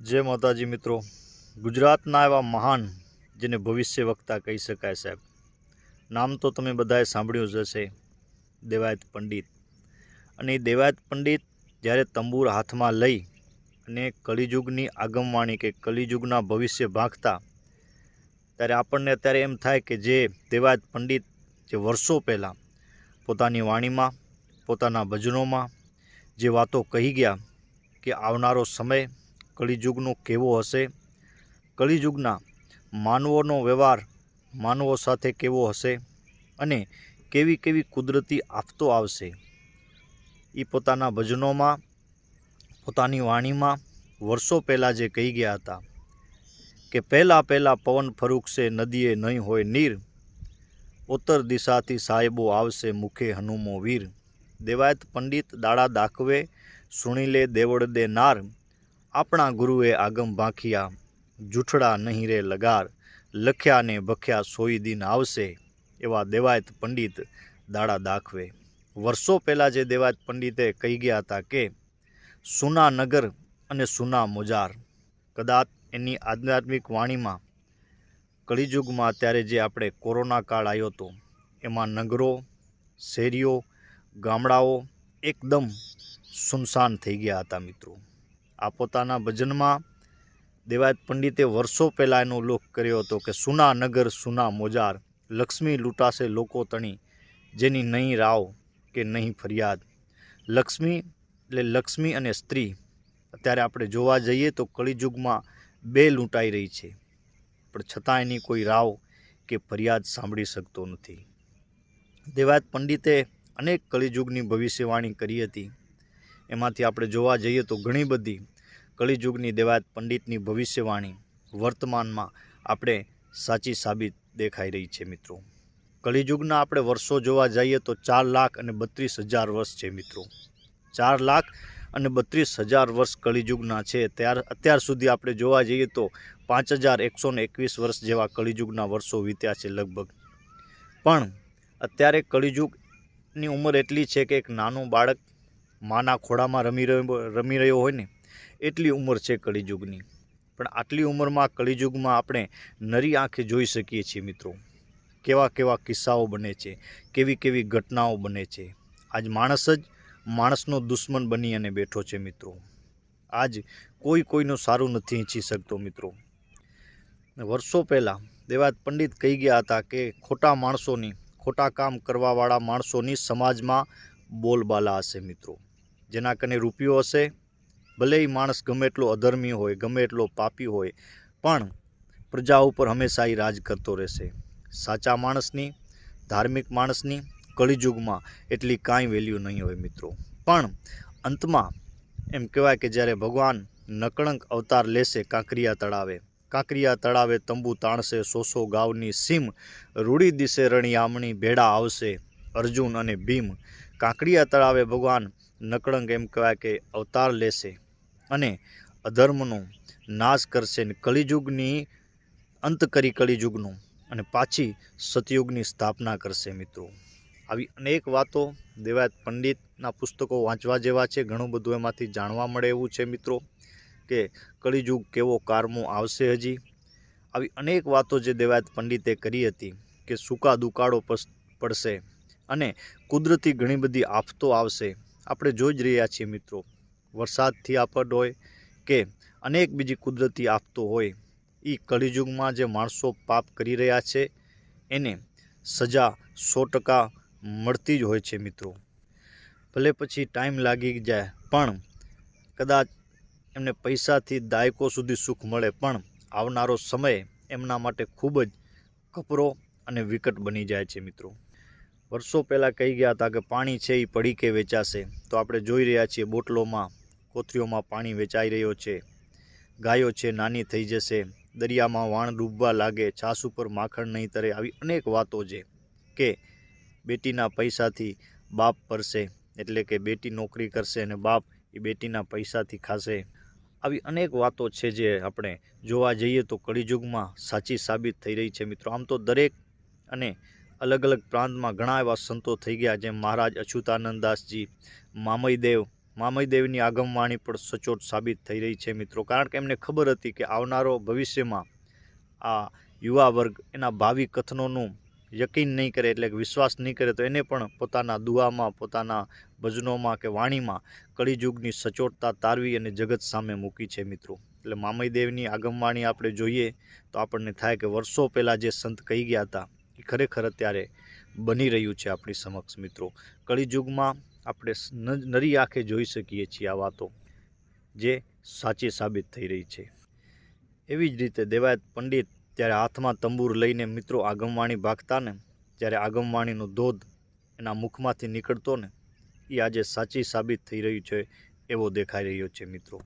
જય માતાજી મિત્રો. ગુજરાતના એવા મહાન જેને ભવિષ્ય વક્તા કહી શકાય સાહેબ. નામ તો તમે બધાએ સાંભળ્યું જ હશે. દેવાયત પંડિત. અને એ દેવાયત પંડિત જ્યારે તંબુર હાથમાં લઈ અને કલિયુગની આગમવાણી કે કલિયુગના ભવિષ્ય ભાંખતા ત્યારે આપણને અત્યારે એમ થાય કે જે દેવાયત પંડિત જે વર્ષો પહેલાં પોતાની વાણીમાં, પોતાના ભજનોમાં જે વાતો કહી ગયા કે આવનારો સમય કલિયુગનો કેવો હશે? કલિયુગના માનવોનો વ્યવહાર માનવો સાથે કેવો હશે? અને કેવી કેવી કુદરતી આફતો આવશે? એ પોતાના ભજનોમાં, પોતાની વાણીમાં વર્ષો પહેલાં જે કહી ગયા હતા કે પહેલાં પહેલાં પવન ફરૂકશે નદીએ નહીં હોય નીર, ઉત્તર દિશાથી સાહેબો આવશે મુખે હનુમો વીર. દેવાયત પંડિત દાડા દાખવે, સુણી લે દેવડ દે નાર. આપણા ગુરુએ આગમ ભાંખિયા જૂઠડા નહીં રે લગાર, લખ્યા ને ભખ્યા સોઈ દિન આવશે, એવા દેવાયત પંડિત દાડા દાખવે. વર્ષો પહેલાં જે દેવાયત પંડિતે કહી ગયા હતા કે, સુના નગર અને સુના મોજાર. કદાચ એની આધ્યાત્મિક વાણીમાં કળિયુગમાં અત્યારે જે આપણે કોરોના કાળ આવ્યો હતો, એમાં નગરો, શેરીઓ, ગામડાઓ એકદમ સુનસાન થઈ ગયા હતા મિત્રો. આ પોતાના ભજનમાં દેવાયત પંડિતે વર્ષો પહેલાં એનો ઉલ્લેખ કર્યો હતો કે સુના નગર સુના મોજાર, લક્ષ્મી લૂંટાશે લોકો તણી, જેની નહીં રાવ કે નહીં ફરિયાદ. લક્ષ્મી એટલે લક્ષ્મી અને સ્ત્રી. અત્યારે આપણે જોવા જઈએ તો કળીયુગમાં બે લૂંટાઈ રહી છે, પણ છતાં એની કોઈ રાવ કે ફરિયાદ સાંભળી શકતો નથી. દેવાયત પંડિતે અનેક કળીયુગની ભવિષ્યવાણી કરી હતી. એમાંથી આપણે જોવા જઈએ તો ઘણી બધી કળિયુગની દેવાયત પંડિતની ભવિષ્યવાણી વર્તમાનમાં આપણે સાચી સાબિત દેખાઈ રહી છે મિત્રો. કળિયુગના આપણે વર્ષો જોવા જઈએ તો ચાર લાખ અને બત્રીસ હજાર વર્ષ છે મિત્રો. ચાર લાખ અને બત્રીસ હજાર વર્ષ કળિયુગના છે. ત્યાર, અત્યાર સુધી આપણે જોવા જઈએ તો પાંચ હજાર એકસો એકવીસ વર્ષ જેવા કળિયુગના વર્ષો વીત્યા છે લગભગ. પણ અત્યારે કળિયુગની ઉંમર એટલી છે કે એક નાનું બાળક માના ખોળામાં રમી રહ્યો રમી રહ્યો હોય ને, એટલી ઉંમર છે કળીયુગની પણ આટલી ઉંમરમાં કળીયુગમાં આપણે નરી આંખે જોઈ શકીએ છીએ મિત્રો. કેવા કેવા કિસ્સાઓ બને છે, કેવી કેવી ઘટનાઓ બને છે. આજ માણસ જ માણસનો દુશ્મન બની અને બેઠો છે મિત્રો. આજ કોઈ કોઈનું સારું નથી ઈચ્છી શકતો મિત્રો. વર્ષો પહેલાં દેવાત પંડિત કહી ગયા હતા કે ખોટા માણસોની, ખોટા કામ કરવાવાળા માણસોની સમાજમાં બોલબાલા હશે મિત્રો. જેના કને રૂપિયો હશે? ભલે એ માણસ ગમે એટલો અધર્મી હોય, ગમે એટલો પાપી હોય, પણ પ્રજા ઉપર હંમેશા એ રાજ કરતો રહેશે. સાચા માણસની, ધાર્મિક માણસની કળિયુગમાં એટલી કાંઈ વેલ્યુ નહીં હોય મિત્રો. પણ અંતમાં એમ કહેવાય કે જ્યારે ભગવાન નકળંક અવતાર લેશે, કાંકરિયા તળાવે. કાંકરિયા તળાવે તંબુ તાણશે, સોસો ગાવની સીમ રૂડી દિશે, રણિયામણી ભેડા આવશે, અર્જુન અને ભીમ. કાંકરિયા તળાવે ભગવાન નકળંક એમ કહેવાય કે અવતાર લેશે અને અધર્મનો નાશ કરશે ને કલિયુગની, અંત કરી કલિયુગનું અને પાછી સતયુગની સ્થાપના કરશે મિત્રો. આવી અનેક વાતો દેવાયત પંડિતના પુસ્તકો વાંચવા જેવા છે. ઘણું બધું એમાંથી જાણવા મળે એવું છે મિત્રો કે કળિયુગ કેવો કારમો આવશે હજી. આવી અનેક વાતો જે દેવાયત પંડિતે કરી હતી કે સૂકા દુકાળો પડશે અને કુદરતી ઘણી બધી આફતો આવશે. આપણે જોઈ જ રહ્યા છીએ મિત્રો. વરસાદથી આપડ હોય કે અનેક બીજી કુદરતી આફતો હોય એ કળિયુગમાં જે માણસો પાપ કરી રહ્યા છે, એને સજા સો ટકા મળતી જ હોય છે મિત્રો. ભલે પછી ટાઈમ લાગી જાય, પણ કદાચ એમને પૈસાથી દાયકો સુધી સુખ મળે, પણ આવનારો સમય એમના માટે ખૂબ જ કપરો અને વિકટ બની જાય છે મિત્રો. વર્ષો પહેલાં કહી ગયા હતા કે પાણી છે એ પડીકે વેચાશે. તો આપણે જોઈ રહ્યા છીએ બોટલોમાં, કોથળીઓમાં પાણી વેચાઈ રહ્યો છે. ગાયો છે, નાની થઈ જશે. દરિયામાં વાણ ડૂબવા લાગે, છાસ ઉપર માખણ નહીં તરે આવી અનેક વાતો છે કે બેટીના પૈસાથી બાપ પરસે, એટલે કે બેટી નોકરી કરશે અને બાપ એ બેટીના પૈસાથી ખાશે. આવી અનેક વાતો છે જે આપણે જોવા જઈએ તો કળીયુગમાં સાચી સાબિત થઈ રહી છે મિત્રો. આમ તો દરેક અને અલગ અલગ પ્રાંતમાં ઘણા એવા સંતો થઈ ગયા, જેમ મહારાજ અચ્યુતાનંદ મામયદેવ. મામયદેવની આગમવાણી પણ સચોટ સાબિત થઈ રહી છે મિત્રો. કારણ કે એમને ખબર હતી કે આવનારો ભવિષ્યમાં આ યુવા વર્ગ એના ભાવિ કથનોનું યકીન નહીં કરે એટલે કે વિશ્વાસ નહીં કરે, તો એને પણ પોતાના દુઆમાં, પોતાના ભજનોમાં કે વાણીમાં કળીયુગની સચોટતા તારવી અને જગત સામે મૂકી છે મિત્રો. એટલે મામયદેવની આગમવાણી આપણે જોઈએ તો આપણને થાય કે વર્ષો પહેલાં જે સંત કહી ગયા હતા એ ખરેખર અત્યારે બની રહ્યું છે આપણી સમક્ષ, મિત્રો. કળીયુગમાં આપણે નરી આંખે જોઈ શકીએ છીએ આ વાતો જે સાચી સાબિત થઈ રહી છે. એવી જ રીતે દેવાયત પંડિત ત્યારે હાથમાં તંબુર લઈને મિત્રો આગમવાણી ભાગતા ને ત્યારે આગમવાણીનો ધોધ એના મુખમાંથી નીકળતો ને, એ આજે સાચી સાબિત થઈ રહ્યું છે એવો દેખાઈ રહ્યો છે, મિત્રો.